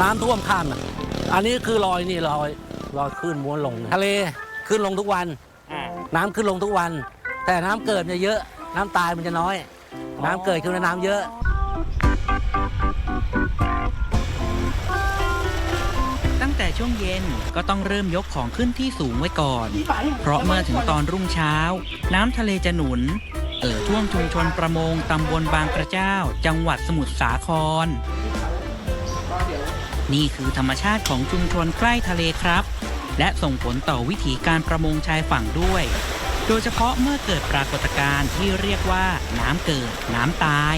น้ำท่วมข้ามอะอันนี้คือรอยนี่รอยรอยขึ้นม้วนลง ทะเลขึ้นลงทุกวันอ่าน้ำขึ้นลงทุกวัน แต่น้ำเกิดเนี่ยเยอะ น้ำตายมันจะน้อย น้ำเกิดคือน้ำเยอะตั้งแต่ช่วงเย็นก็ต้องเริ่มยกของขึ้นที่สูงไว้ก่อน เพราะเมื่อถึงตอนรุ่งเช้า น้ำทะเลจะหนุน เอ่อท่วมชุมชนประมงตำบลบางกระเจ้า จังหวัดสมุทรสาคร นี่คือธรรมชาติของชุมชนใกล้ทะเลครับ และส่งผลต่อวิถีการประมงชายฝั่งด้วย โดยเฉพาะเมื่อเกิดปรากฏการณ์ที่เรียกว่าน้ำเกิด น้ำตาย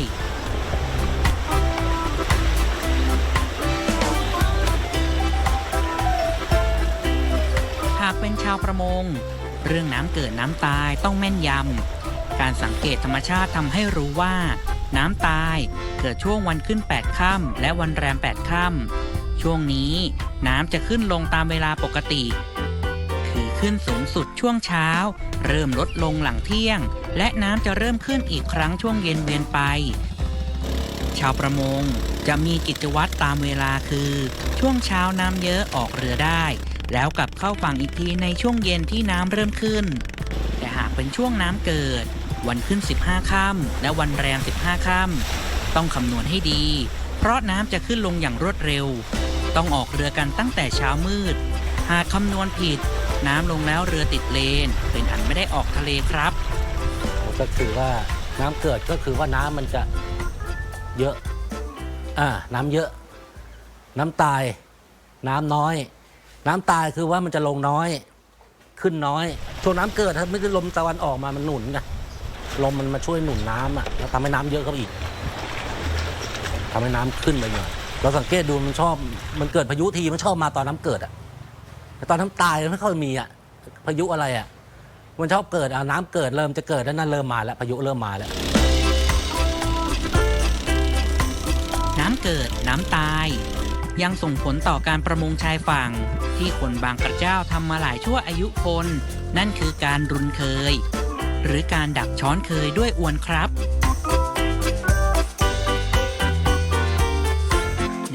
หากเป็นชาวประมง เรื่องน้ำเกิดน้ำตายต้องแม่นยำ การสังเกตธรรมชาติทำให้รู้ว่า น้ำตายเกิดช่วงวันขึ้น 8 ค่ำและวันแรม 8 ค่ำ ช่วงนี้น้ำจะขึ้นลงตามเวลาปกติ คือขึ้นสูงสุดช่วงเช้า เริ่มลดลงหลังเที่ยง และน้ำจะเริ่มขึ้นอีกครั้งช่วงเย็นเวียนไป ชาวประมงจะมีกิจวัตรตามเวลาคือ ช่วงเช้าน้ำเยอะออกเรือได้ แล้วกลับเข้าฝั่งอีกทีในช่วงเย็นที่น้ำเริ่มขึ้น แต่หากเป็นช่วงน้ำเกิด วันขึ้น 15ค่ำและวันแรม 15ค่ำต้องคำนวณให้ดี เพราะน้ำจะขึ้นลงอย่างรวดเร็ว ต้องออกเรือกันตั้งแต่เช้ามืด หากคำนวณผิด น้ำลงแล้วเรือติดเลน เป็นอันไม่ได้ออกทะเลครับ ก็คือว่าน้ำเกิดก็คือว่าน้ำมันจะเยอะ อ่า น้ำเยอะ น้ำตาย น้ำน้อย น้ำตายคือว่ามันจะลงน้อย ขึ้นน้อย ช่วงน้ำเกิดถ้าไม่ได้ลมตะวันออกมามันหนุนไงลมมันมาช่วยหนุนน้ำอะแล้วทำให้น้ำเยอะเข้าไปอีกทำให้น้ำขึ้นไปหน่อย เราสังเกตดูมันชอบมันเกิดพายุทีมันชอบมาตอนน้ำเกิดอะแต่ตอนน้ำตายมันไม่ค่อยมีอะพายุอะไรอะมันชอบเกิดอะน้ำเกิดเริ่มจะเกิดแล้วนั่นเริ่มมาแล้วพายุเริ่มมาแล้ว น้ำเกิดน้ำตาย ยังส่งผลต่อการประมงชายฝั่ง ที่คนบางกระเจ้าทำมาหลายชั่วอายุคน นั่นคือการรุนเคย หรือการดักช้อนเคยด้วยอวนครับ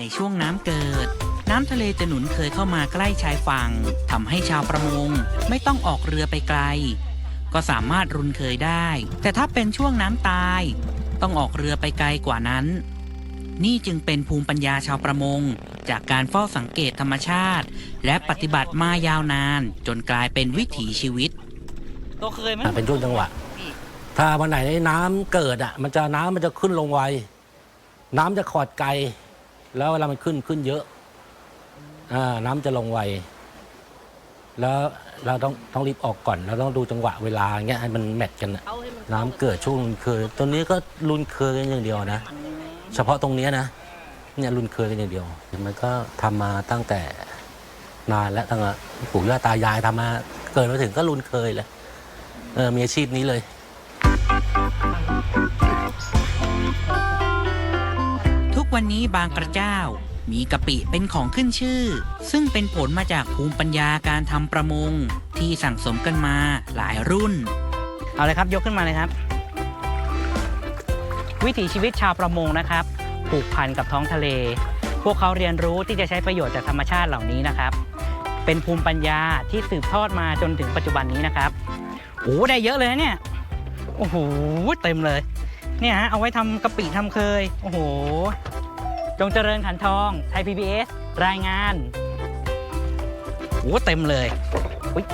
ในช่วงน้ำเกิด น้ำทะเลจะหนุนเคยเข้ามาใกล้ชายฝั่งทำให้ชาวประมงไม่ต้องออกเรือไปไกล ก็สามารถรุนเคยได้ แต่ถ้าเป็นช่วงน้ำตาย ต้องออกเรือไปไกลกว่านั้น นี่จึงเป็นภูมิปัญญาชาวประมง จากการเฝ้าสังเกตธรรมชาติ และปฏิบัติมายาวนาน จนกลายเป็นวิถีชีวิตตัวเคยไหมอะเป็นช่วงจังหวะ ถ้าวันไหนน้ำเกิดอะ มันจะน้ำมันจะขึ้นลงไว น้ำจะขอดไกล แล้วเวลามันขึ้นขึ้นเยอะอ่าน้ำจะลงไว แล้วเราต้องต้องรีบออกก่อน เราต้องดูจังหวะเวลาเงี้ยให้มันแมทกันน่ะเอาให้มันน้ำเกิดช่วงรุนเคยตัวนี้ก็รุนเคยกันอย่างเดียวนะ เฉพาะตรงเนี้ยนะเนี่ยรุนเคยกันอย่างเดียว มันก็ทำมาตั้งแต่นานแล้วตั้งแต่ปู่ย่าตายายทำมาเกิดมาถึงก็รุนเคยเลยเออมีอาชีพนี้เลยทุก วันนี้บางกระเจ้า มีกะปิเป็นของขึ้นชื่อ ซึ่งเป็นผลมาจากภูมิปัญญาการทำประมง ที่สั่งสมกันมาหลายรุ่น เอาเลยครับยกขึ้นมาเลยครับ วิถีชีวิตชาวประมงนะครับผูกพันกับท้องทะเล พวกเขาเรียนรู้ที่จะใช้ประโยชน์จากธรรมชาติเหล่านี้นะครับ เป็นภูมิปัญญาที่สืบทอดมาจนถึงปัจจุบันนี้นะครับโอ้ได้เยอะเลยนะเนี่ยโอ้โหเต็มเลยเนี่ยฮะเอาไว้ทำกะปิทำเคย โอ้โห จงเจริญขันทอง ไทย PBS รายงานโอ้เต็มเลยอุ๊ย